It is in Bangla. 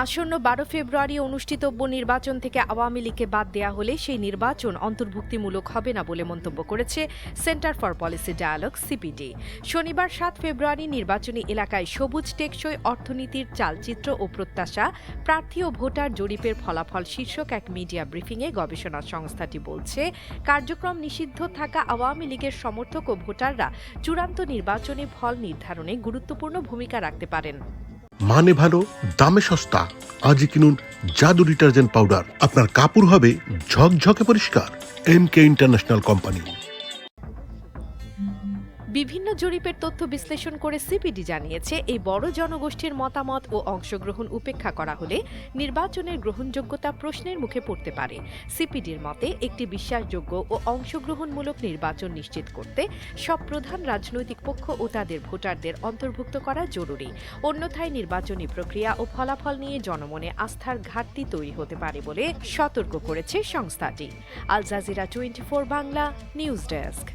আসন্ন বারো ফেব্রুয়ারি অনুষ্ঠিতব্য নির্বাচন থেকে আওয়ামী লীগকে বাদ দেয়া হলে সেই নির্বাচন অন্তর্ভুক্তিমূলক হবে না বলে মন্তব্য করেছে centre for policy dialogue CPD. শনিবার সাত ফেব্রুয়ারি নির্বাচনী এলাকায় সবুজ টেকসই অর্থনীতির চালচিত্র ও প্রত্যাশা, প্রার্থী ও ভোটার জরিপের ফলাফল শীর্ষক এক মিডিয়া ব্রিফিংয়ে গবেষণা সংস্থাটি বলছে, কার্যক্রম নিষিদ্ধ থাকা আওয়ামী লীগের সমর্থক ও ভোটাররা চূড়ান্ত নির্বাচনী ফল নির্ধারণে গুরুত্বপূর্ণ ভূমিকা রাখতে পারেন। মানে ভালো, দামে সস্তা। আজই কিনুন জাদু ডিটারজেন্ট পাউডার। আপনার কাপড় হবে ঝকঝকে পরিষ্কার। M K international company. বিভিন্ন জরিপের তথ্য বিশ্লেষণ করে সিপিডি জানিয়েছে, এই বড় জনগোষ্ঠীর মতামত ও অংশগ্রহণ উপেক্ষা করা হলে নির্বাচনের গ্রহণযোগ্যতা প্রশ্নের মুখে পড়তে পারে। সিপিডির মতে, একটি বিশ্বাসযোগ্য ও অংশগ্রহণমূলক নির্বাচন নিশ্চিত করতে সব প্রধান রাজনৈতিক পক্ষ ও তাদের ভোটারদের অন্তর্ভুক্ত করা জরুরি। অন্যথায় নির্বাচনী প্রক্রিয়া ও ফলাফল নিয়ে জনমনে আস্থার ঘাটতি তৈরি হতে পারে বলে সতর্ক করেছে সংস্থাটি। Al Jazeera twenty Bangla news desk.